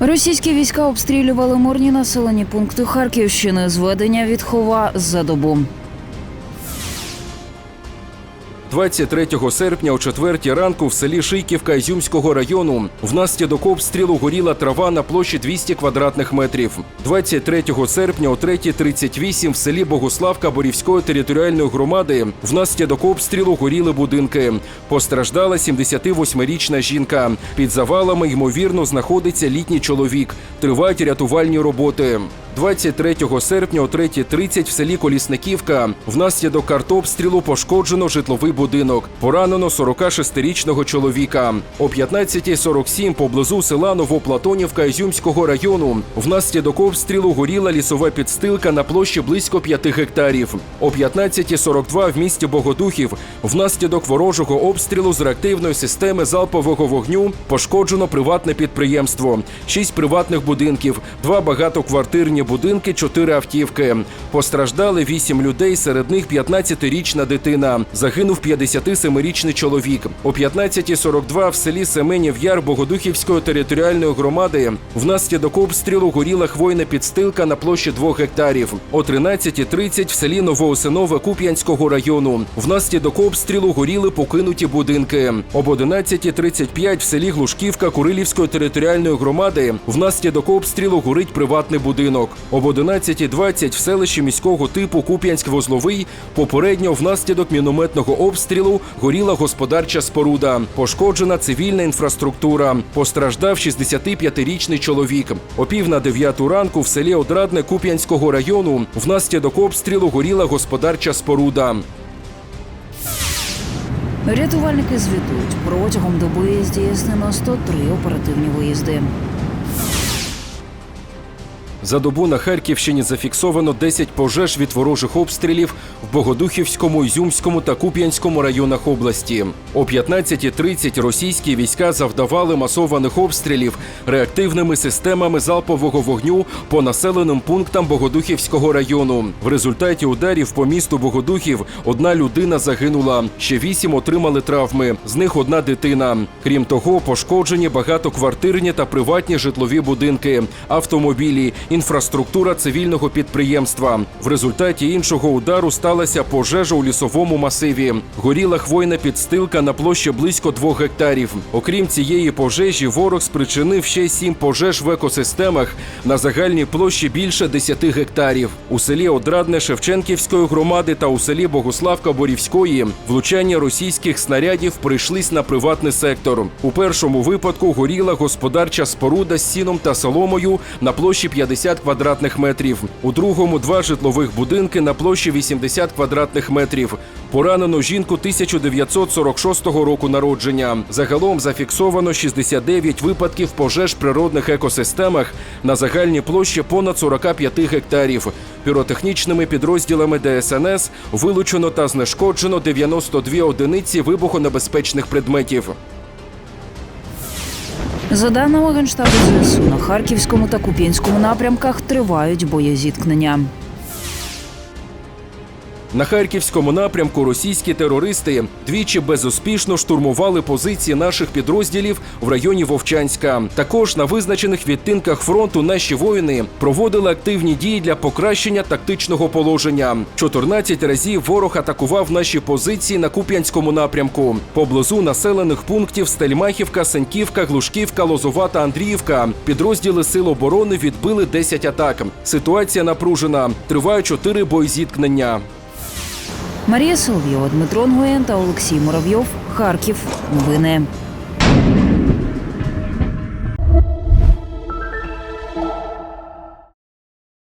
Російські війська обстрілювали мирні населені пункти Харківщини. Зведення відхова за добу. 23 серпня о 4 ранку в селі Шийківка Ізюмського району внаслідок обстрілу горіла трава на площі 200 квадратних метрів. 23 серпня о 3.38 в селі Богославка Борівської територіальної громади внаслідок обстрілу горіли будинки. Постраждала 78-річна жінка. Під завалами ймовірно знаходиться літній чоловік. Тривають рятувальні роботи. 23 серпня о 3.30 в селі Колісниківка внаслідок артобстрілу пошкоджено житловий будинок. Поранено 46-річного чоловіка. О 15.47 поблизу села Новоплатонівка Ізюмського району внаслідок обстрілу горіла лісова підстилка на площі близько 5 гектарів. О 15.42 в місті Богодухів внаслідок ворожого обстрілу з реактивної системи залпового вогню пошкоджено приватне підприємство, шість приватних будинків, два багатоквартирні будинки, чотири автівки. Постраждали вісім людей, серед них 15-річна дитина. Загинув 57-річний чоловік. О 15.42 в селі Семенів Яр Богодухівської територіальної громади внаслідок обстрілу горіла хвойна підстилка на площі 2 гектарів. О 13.30 в селі Новоосинове Куп'янського району внаслідок обстрілу горіли покинуті будинки. Об 11.35 в селі Глушківка Курилівської територіальної громади внаслідок обстрілу горить приватний будинок. Об 11.20 в селищі міського типу Куп'янськ-Возловий попередньо внаслідок мінометного обстрілу горіла господарча споруда. Пошкоджена цивільна інфраструктура. Постраждав 65-річний чоловік. О пів на дев'яту ранку в селі Одрадне Куп'янського району внаслідок обстрілу горіла господарча споруда. Рятувальники звітують протягом доби здійснено 103 оперативні виїзди. За добу на Харківщині зафіксовано 10 пожеж від ворожих обстрілів в Богодухівському, Ізюмському та Куп'янському районах області. О 15.30 російські війська завдавали масованих обстрілів реактивними системами залпового вогню по населеним пунктам Богодухівського району. В результаті ударів по місту Богодухів одна людина загинула, ще вісім отримали травми. З них одна дитина. Крім того, пошкоджені багатоквартирні та приватні житлові будинки, автомобілі, інфраструктура цивільного підприємства. В результаті іншого удару сталася пожежа у лісовому масиві. Горіла хвойна підстилка на площі близько двох гектарів. Окрім цієї пожежі, ворог спричинив ще сім пожеж в екосистемах на загальній площі більше 10 гектарів. У селі Одрадне Шевченківської громади та у селі Богославка Борівської влучання російських снарядів прийшлись на приватний сектор. У першому випадку горіла господарча споруда з сіном та соломою на площі 50 квадратних метрів. У другому два житлових будинки на площі 80 квадратних метрів. Поранено жінку 1946 року народження. Загалом зафіксовано 69 випадків пожеж природних екосистемах на загальній площі понад 45 гектарів. Піротехнічними підрозділами ДСНС вилучено та знешкоджено 92 одиниці вибухонебезпечних предметів. За даними Генштабу ЗСУ, на Харківському та Куп'янському напрямках тривають боєзіткнення. На харківському напрямку російські терористи двічі безуспішно штурмували позиції наших підрозділів в районі Вовчанська. Також на визначених відтинках фронту наші воїни проводили активні дії для покращення тактичного положення. 14 разів ворог атакував наші позиції на Куп'янському напрямку. Поблизу населених пунктів Стельмахівка, Сеньківка, Глушківка, Лозова та Андріївка. Підрозділи Сил оборони відбили 10 атак. Ситуація напружена. Тривають 4 боєзіткнення. Марія Соловйова, Дмитро Нгоєн та Олексій Муравйов. Харків. Новини.